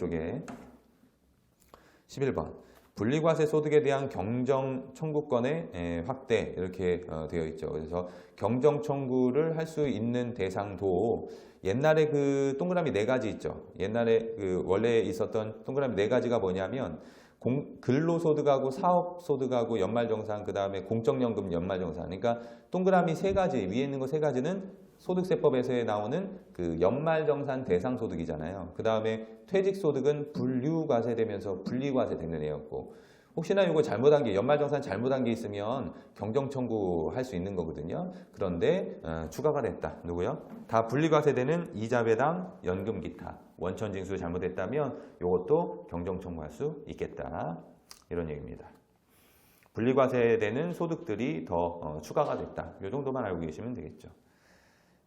쪽에 11번 분리과세 소득에 대한 경정 청구권의 에, 확대 이렇게 어, 되어 있죠. 그래서 경정 청구를 할 수 있는 대상도 옛날에 그 동그라미 네 가지 있죠. 옛날에 그 원래 있었던 동그라미 네 가지가 뭐냐면 공, 근로소득하고 사업소득하고 연말정산 그 다음에 공적연금 연말정산 그러니까 동그라미 세 가지 위에 있는 거 세 가지는 소득세법에서 나오는 그 연말정산 대상소득이잖아요. 그 다음에 퇴직소득은 분류과세되면서 분리과세되는 애였고 혹시나 이거 잘못한 게 연말정산 잘못한 게 있으면 경정 청구할 수 있는 거거든요. 그런데 어, 추가가 됐다. 누구요? 다 분리과세되는 이자 배당, 연금 기타 원천징수 잘못했다면 이것도 경정 청구할 수 있겠다. 이런 얘기입니다. 분리과세되는 소득들이 더 어, 추가가 됐다. 이 정도만 알고 계시면 되겠죠.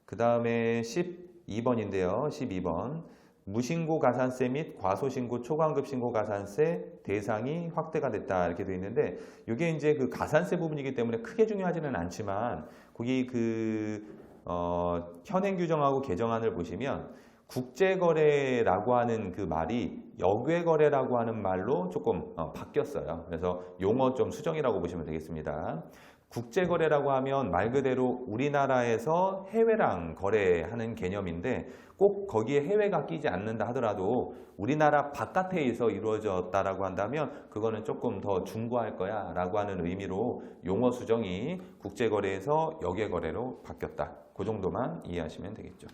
그 다음에 12번인데요. 12번. 무신고 가산세 및 과소신고 초과급 신고 가산세 대상이 확대가 됐다 이렇게 되어 있는데 이게 이제 그 가산세 부분이기 때문에 크게 중요하지는 않지만 거기 그 어, 현행 규정하고 개정안을 보시면 국제거래라고 하는 그 말이 역외거래라고 하는 말로 조금 어, 바뀌었어요. 그래서 용어 좀 수정이라고 보시면 되겠습니다. 국제거래라고 하면 말 그대로 우리나라에서 해외랑 거래하는 개념인데 꼭 거기에 해외가 끼지 않는다 하더라도 우리나라 바깥에서 이루어졌다라고 한다면 그거는 조금 더 중고할 거야 라고 하는 의미로 용어 수정이 국제거래에서 역외거래로 바뀌었다. 그 정도만 이해하시면 되겠죠.